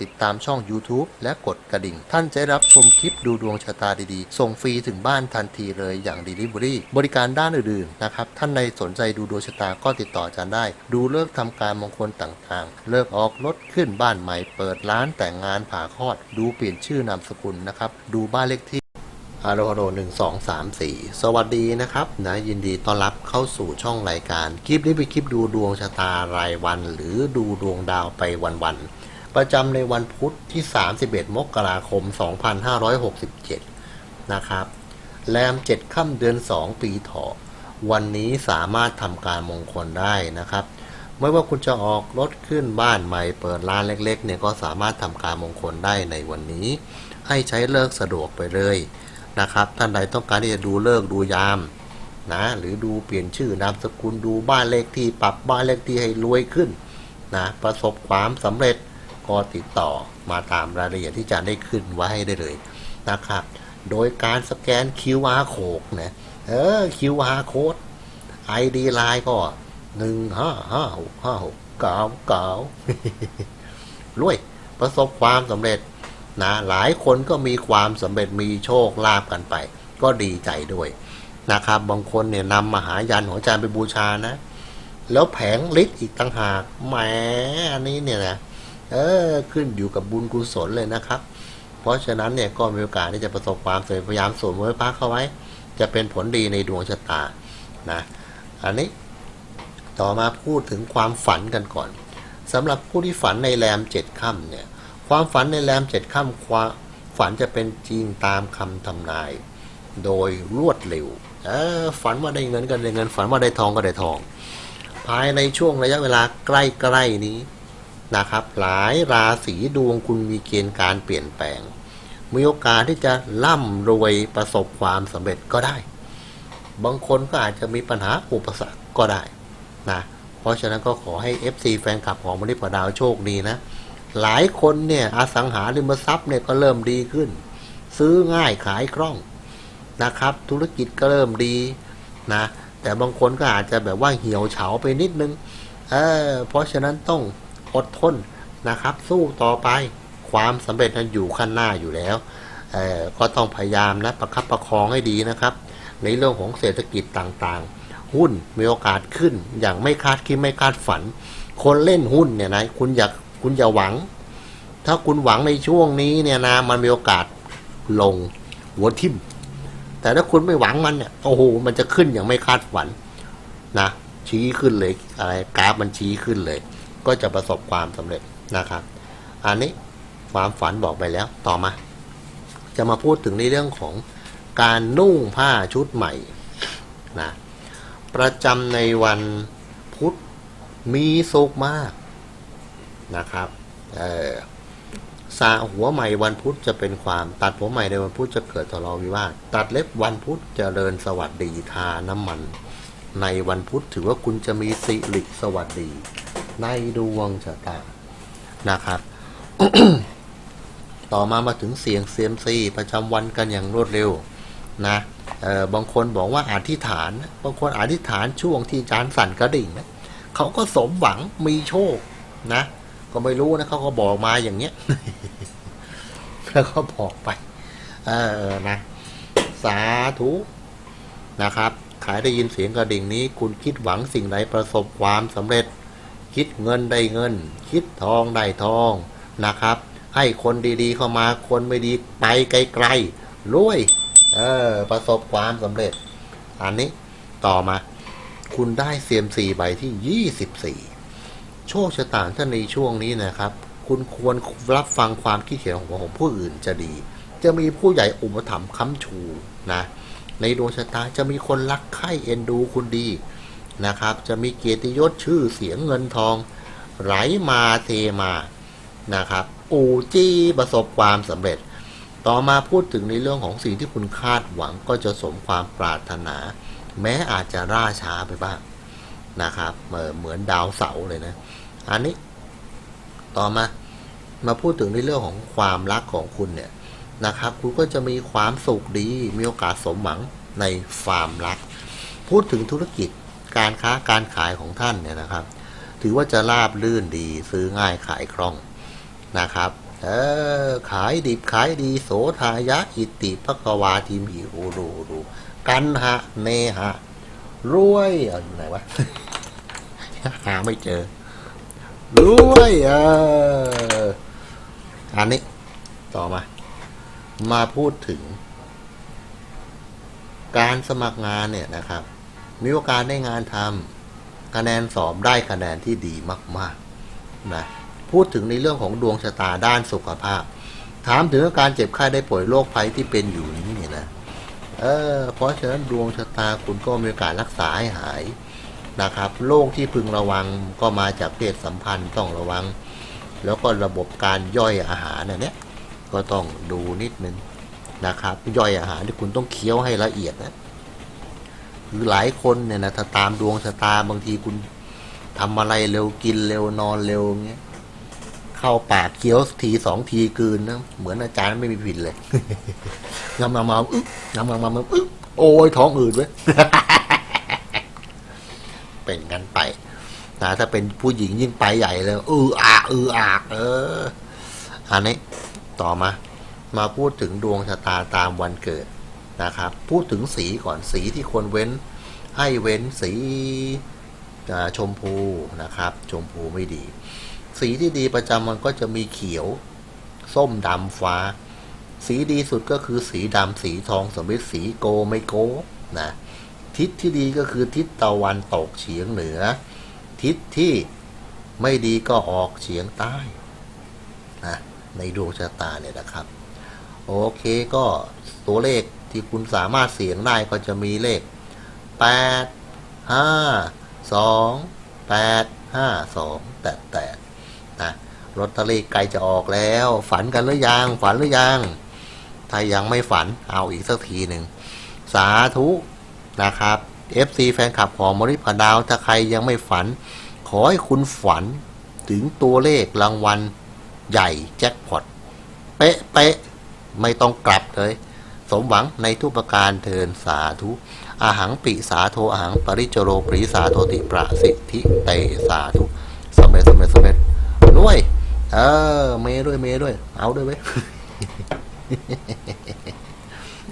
ติดตามช่อง YouTube และกดกระดิ่ง ท่านจะได้รับชมคลิปดูดวงชะตาดีๆ ส่งฟรีถึงบ้านทันทีเลยอย่าง Delivery บริการด้านอื่นๆนะครับ ท่านในสนใจดูดวงชะตาก็ติดต่ออาจารย์ได้ ดูเลิกษ์ทำการมงคลต่างๆ เลิกออกรถขึ้นบ้านใหม่ เปิดร้านแต่งงานผ่าคลอด ดูเปลี่ยนชื่อนามสกุลนะครับ ดูบ้านเลขที่ฮัลโหลฮัลโหลหนึ่งสองสามสี่สวัสดีนะครับนะยินดีต้อนรับเข้าสู่ช่องรายการ คลิปนี้เป็นคลิปดูดวงชะตารายวัน หรือดูดวงดาวไปวันๆ ประจำในวันพุธที่ 31 มกราคม 2567 นะครับ แรม 7 ค่ำเดือน 2 ปีเถาะวันนี้สามารถทำการมงคลได้นะครับ ไม่ว่าคุณจะออกรถขึ้นบ้านใหม่เปิดร้านเล็กๆเนี่ยก็สามารถทำการมงคลได้ในวันนี้ ให้ใช้เลิกสะดวกไปเลยนะครับ ท่านใดต้องการที่จะดูเลิกดูยามนะหรือดูเปลี่ยนชื่อนามสกุลดูบ้านเลขที่ปรับบ้านเลขที่ให้รวยขึ้นนะประสบความสำเร็จ ก็ติดต่อมาตามรายละเอียดที่อาจะได้ขึ้นไว้ให้ได้เลยนะครับ โดยการสแกน QR code นะเออ QR code ID ไลน์ก็หนึ่งห้าห้าหกห้าหกเก้าเก้ารวยประสบความสำเร็จนะหลายคนก็มีความสำเร็จมีโชคลาภกันไป ก็ดีใจด้วยนะครับบางคนเนี่ยนำมหายันของอาจารย์ไปบูชานะ แล้วแผงฤทธิ์อีกต่างหากแหมอันนี้เนี่ยนะ เออขึ้นอยู่กับบุญกุศลเลยนะครับ เพราะฉะนั้นเนี่ยก็มีโอกาสที่จะประสบความสำเร็จพยายามสวมไว้พักเข้าไว้ จะเป็นผลดีในดวงชะตานะอันนี้ต่อมาพูดถึงความฝันกันก่อนสำหรับผู้ที่ฝันในแรมเจ็ดค่ำเนี่ยความฝันในแรมเจ็ดค่ำความฝันจะเป็นจริงตามคำทำนาย โดยรวดเร็วออฝันว่าได้เงินก็ได้เงิน ฝันว่าได้ทองก็ได้ทอง ภายในช่วงระยะเวลาใกล้ๆนี้ นะครับ หลายราศีดวงคุณมีเกณฑ์การเปลี่ยนแปลง มีโอกาสที่จะร่ำรวยประสบความสำเร็จก็ได้ บางคนก็อาจจะมีปัญหาอุปสรรคก็ได้นะเพราะฉะนั้นก็ขอให้ FC แฟนคลับของมณิพดาวโชคดีนะ หลายคนเนี่ยอสังหาริมทรัพย์เนี่ยก็เริ่มดีขึ้น ซื้อง่ายขายคล่องนะครับ ธุรกิจก็เริ่มดีนะแต่บางคนก็อาจจะแบบว่าเหี่ยวเฉาไปนิดนึงเออเพราะฉะนั้นต้อง อดทนนะครับ สู้ต่อไปความสำเร็จนั้นอยู่ข้างหน้าอยู่แล้วก็ต้องพยายามนะประคับประคองให้ดีนะครับ ในเรื่องของเศรษฐกิจต่างๆ หุ้นมีโอกาสขึ้นอย่างไม่คาดคิดไม่คาดฝัน คนเล่นหุ้นเนี่ยนะคุณอยากคุณอย่าหวัง ถ้าคุณหวังในช่วงนี้เนี่ยนะมันมีโอกาสลงหัวทิ่มแต่ถ้าคุณไม่หวังมันเนี่ยโอ้โหมันจะขึ้นอย่างไม่คาดฝันนะชี้ขึ้นเลยอะไรกราฟมันชี้ขึ้นเลย ก็จะประสบความสำเร็จนะครับ อันนี้ความฝันบอกไปแล้วต่อมา จะมาพูดถึงในเรื่องของการนุ่งผ้าชุดใหม่นะประจำในวันพุธมีสุขมากนะครับเออสาหัวใหม่วันพุธจะเป็นความตัดหัวใหม่ในวันพุธจะเกิดทะเลาะวิวาทตัดเล็บวันพุธจเจริญสวัสดีทาน้ำมัน ในวันพุธถือว่าคุณจะมีสิริสวัสดี ในดวงชะตานะครับ ต่อมามาถึงเสียงเซียมซีประจำวันกันอย่างรวดเร็วนะเออบางคนบอกว่าอธิษฐานนะบางคนอธิษฐานช่วงที่จานสั่นกระดิ่งนะเขาก็สมหวังมีโชคนะ ก็ไม่รู้นะเขาก็บอกมาอย่างเงี้ยแล้วก็บอกไป เออนะ สาธุนะครับ ขายได้ยินเสียงกระดิ่งนี้ คุณคิดหวังสิ่งใดประสบความสำเร็จ คิดเงินได้เงิน คิดทองได้ทองนะครับ ให้คนดีๆเข้ามาคนไม่ดีไปไกลๆรวยเออประสบความสำเร็จ อันนี้ต่อมา คุณได้เซียมซีใบที่ 24 โชคชะตาท่านในช่วงนี้นะครับ คุณควรรับฟังความคิดเห็นของของผู้อื่นจะดี จะมีผู้ใหญ่อุปถัมภ์ค้ำชูนะ ในดวงชะตาจะมีคนรักใคร่เอ็นดูคุณดี นะครับ จะมีเกียรติยศชื่อเสียงเงินทอง ไหลมาเทมานะครับอูจี้ประสบความสำเร็จ ต่อมาพูดถึงในเรื่องของสิ่งที่คุณคาดหวังก็จะสมความปรารถนา แม้อาจจะล่าช้าไปบ้างนะครับเหมือนดาวเสาเลยนะ อันนี้ต่อมามาพูดถึงในเรื่องของความรักของคุณเนี่ยนะครับ คุณก็จะมีความสุขดี มีโอกาสสมหวังในความรัก พูดถึงธุรกิจ การค้าการขายของท่านเนี่ยนะครับ ถือว่าจะราบลื่นดีซื้อง่ายขายคล่องนะครับ เออขายดิบขายดีโสทายะอิติปะกวาทีมหิโอดูดูกันหะเนหะรวยออยู่ไหนวะหาไม่เจอรวยเอออันนี้ต่อมา มาพูดถึง การสมัครงานเนี่ยนะครับ มีโอกาสได้งานทำคะแนนสอบได้คะแนนที่ดีมากๆนะพูดถึงในเรื่องของดวงชะตาด้านสุขภาพ ถามถึงอาการเจ็บไข้ได้ป่วยโรคภัยที่เป็นอยู่นี้เนี่ยนะเออเพราะฉะนั้นดวงชะตาคุณก็มีโอกาสรักษาให้หายนะครับโรคที่พึงระวังก็มาจากเพศสัมพันธ์ต้องระวัง แล้วก็ระบบการย่อยอาหารเนี่ย ก็ต้องดูนิดนึงนะครับ ย่อยอาหารที่คุณต้องเคี้ยวให้ละเอียดนะ คือหลายคนเนี่ยนะถ้าตามดวงชะตาบางทีคุณทำอะไรเร็วกินเร็วนอนเร็วเงี้ยเข้าปากเคี้ยวทีสองทีกืนนะเหมือนอาจารย์ไม่มีผิดเลยงำงำมาอึ๊บงำงำมาอึ๊บโอ้ยท้องอืดเว้ยเป็นกันไปนะถ้าเป็นผู้หญิงยิ่งไปใหญ่เลยอืออากอืออากเอออันนี้ต่อมา มาพูดถึงดวงชะตาตามวันเกิด นะครับ พูดถึงสีก่อนสีที่ควรเว้น ให้เว้นสีชมพูนะครับ ชมพูไม่ดี สีที่ดีประจำมันก็จะมีเขียว ส้มดำฟ้า สีดีสุดก็คือสีดำสีทองสมมติสีโกไม่โกนะทิศที่ดีก็คือทิศตะวันตกเฉียงเหนือ ทิศที่ไม่ดีก็ออกเฉียงใต้นะในดวงชะตาเนี่ยนะครับ โอเคก็ตัวเลข ที่คุณสามารถเสี่ยงได้ก็จะมีเลข 8 5 2 8 5 2แต่แต่นะลอตเตอรี่ใกลจะออกแล้ว ฝันกันหรือยัง ฝันหรือยัง ถ้ายังไม่ฝันเอาอีกสักทีหนึ่ง สาธุนะครับ FC แฟนคลับของมริพดาว ถ้าใครยังไม่ฝัน ขอให้คุณฝันถึงตัวเลขรางวัลใหญ่แจ็คพอตเป๊ะเป๊ะไม่ต้องกลับเลย มหวังในทุกประการเทินสาธุอาหังปิสาโทอาหังปริจโรปริสาโทติประสิทธิเตสาธุสำเร็จสำเร็จสำเร็จด้วยเออเมด้วยเมด้วย เอาด้วยเว้ย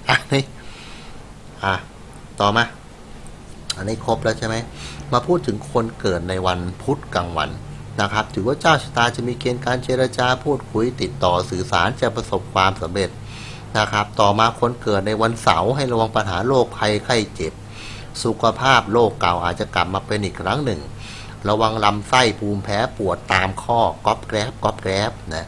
อันนี้อะต่อมา อันนี้ครบแล้วใช่ไหม มาพูดถึงคนเกิดในวันพุธกลางวันนะครับ ถือว่าเจ้าชะตาจะมีเกณฑ์การเจรจาพูดคุยติดต่อสื่อสารจะประสบความสำเร็จ นะครับ ต่อมาคนเกิดในวันเสาร์ให้ระวังปัญหาโรคภัยไข้เจ็บ สุขภาพโรคเก่าอาจจะกลับมาเป็นอีกครั้งหนึ่ง ระวังลำไส้ภูมิแพ้ปวดตามข้อก๊อบแกรบก๊อบแกรบนะ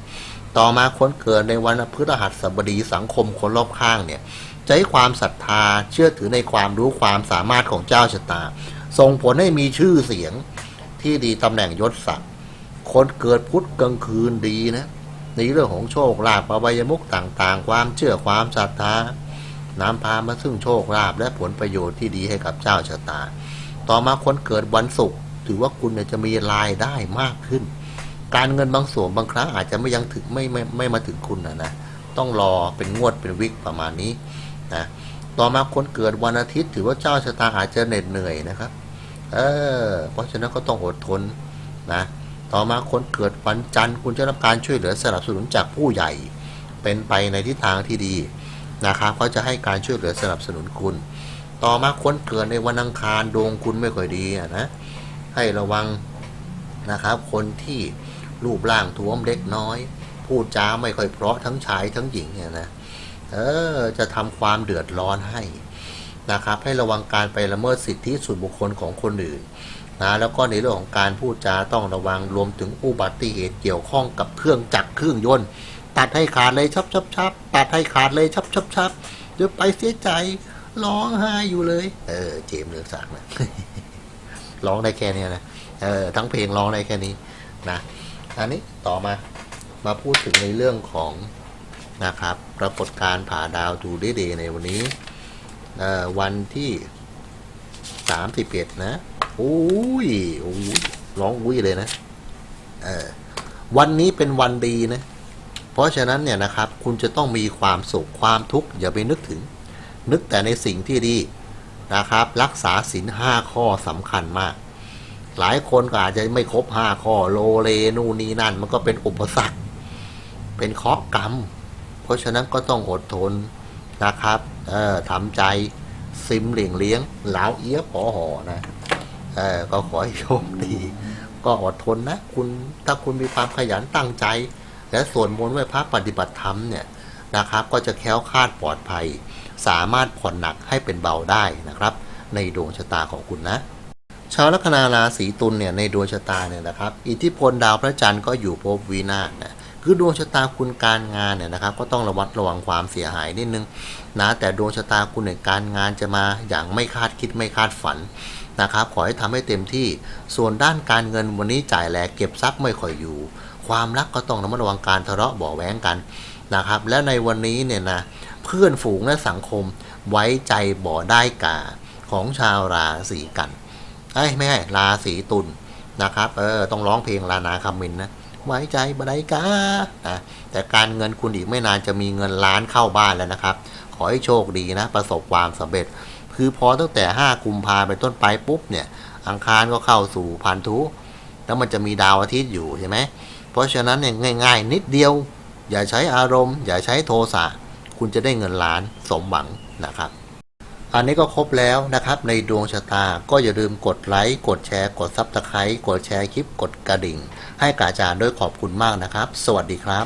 ต่อมาคนเกิดในวันพฤหัสบดีสังคมคนรอบข้างเนี่ยจให้ความศรัทธาเชื่อถือในความรู้ความสามารถของเจ้าชะตา ส่งผลให้มีชื่อเสียงที่ดีตำแหน่งยศศักดิ์คนเกิดพุธกลางคืนดีนะ ในเรื่องของโชคลาภอวัยมุกต่างๆ ความเชื่อความศรัทธานำพามาซึ่งโชคลาภและผลประโยชน์ที่ดีให้กับเจ้าชะตา ต่อมาคนเกิดวันศุกร์ถือว่าคุณจะมีรายได้มากขึ้น การเงินบางส่วนบางครั้งอาจจะไม่ยังถึงไม่ไม่ไม่มาถึงคุณนะนะต้องรอเป็นงวดเป็นวิกประมาณนี้นะต่อมาคนเกิดวันอาทิตย์ ถือว่าเจ้าชะตาอาจจะเหน็ดเหนื่อยนะครับ เออเพราะฉะนั้นก็ต้องอดทนนะ ต่อมาคนเกิดวันจันทร์คุณจะรับการช่วยเหลือสนับสนุนจากผู้ใหญ่ เป็นไปในทิศทางที่ดีนะครับเขาจะให้การช่วยเหลือสนับสนุนคุณ ต่อมาคนเกิดในวันอังคารดวงคุณไม่ค่อยดีนะให้ระวังนะครับคนที่รูปร่างท้วมเล็กน้อย พูดจาไม่ค่อยเพราะทั้งชายทั้งหญิงเนี่ยนะเออจะทำความเดือดร้อนให้นะครับให้ระวังการไปละเมิดสิทธิส่วนบุคคลของคนอื่น นะแล้วก็ในเรื่องของการพูดจาต้องระวังรวมถึงอุบัติเหตุเกี่ยวข้องกับเครื่องจักรเครื่องยนต์ ตัดให้ขาดเลยชับชับชับตัดให้ขาดเลยชับชับชับเดี๋ยวไปเสียใจร้องไห้อยู่เลย เออ เจมเลือกศักนะร้องได้แค่นี้นะเออทั้งเพลงร้องได้แค่นี้นะอันนี้ต่อมามาพูดถึงในเรื่องของนะครับปรากฏการผ่าดาวทูเดย์ในวันนี้ออวันที่สามสิบเอ็ดนะ อุ้ยอุ้ยร้องอุ้ยเลยนะเออวันนี้เป็นวันดีนะ เพราะฉะนั้นเนี่ยนะครับ คุณจะต้องมีความสุขความทุกข์อย่าไปนึกถึง นึกแต่ในสิ่งที่ดีนะครับ รักษาศีลห้าข้อสำคัญมาก หลายคนก็อาจจะไม่ครบห้าข้อโลเลนู่นนี่นั่น มันก็เป็นอุปสรรค เป็นเคราะห์กรรม เพราะฉะนั้นก็ต้องอดทนนะครับ เออทำใจซิมเหลี่ยงเลี้ยง เหลาเอี้ยพอหอนะ เออก็ขอให้โชคดี ก็อดทนนะ คุณถ้าคุณมีความขยันตั้งใจ และส่วนมนต์ไหว้พระปฏิบัติธรรมเนี่ยนะครับ ก็จะแคล้วคลาดปลอดภัย สามารถผ่อนหนักให้เป็นเบาได้นะครับ ในดวงชะตาของคุณนะชาวลัคนาราศีตุลเนี่ยในดวงชะตาเนี่ยนะครับ อิทธิพลดาวพระจันทร์ก็อยู่ภพวินาศนะคือดวงชะตาคุณการงานเนี่ยนะครับ ก็ต้องระวัดระวังความเสียหายนิดนึงนะแต่ดวงชะตาคุณในการงานจะมาอย่างไม่คาดคิดไม่คาดฝัน นะครับ ขอให้ทำให้เต็มที่ ส่วนด้านการเงินวันนี้จ่ายแลกเก็บทรัพย์ไม่ค่อยอยู่ ความรักก็ต้องระมัดระวังการทะเลาะบาะแว้งกันนะครับ และในวันนี้เนี่ยนะเพื่อนฝูงและสังคมไว้ใจบ่อได้กาของชาวราศีกันเอ้ไม่ใช่ราศีตุลนะครับ เออต้องร้องเพลงลานาคามินนะไว้ใจบ่ไดายกานะแต่การเงินคุณอีกไม่นานจะมีเงินล้านเข้าบ้านแล้วนะครับ ขอให้โชคดีนะ ประสบความสำเร็จ คือพอตั้งแต่ 5 กุมภาไปต้นไปปุ๊บเนี่ยอังคารก็เข้าสู่พันธุแล้วมันจะมีดาวอาทิตย์อยู่ใช่ไหมเพราะฉะนั้นเนี่ยง่าย ๆ นิดเดียว อย่าใช้อารมณ์ อย่าใช้โทสะคุณจะได้เงินล้านสมหวังนะครับ อันนี้ก็ครบแล้วนะครับ ในดวงชะตาก็อย่าลืมกดไลค์กดแชร์ กดซับสไครต์กดแชร์คลิปกดกระดิ่ง ให้กาจารย์ด้วยขอบคุณมากนะครับ สวัสดีครับ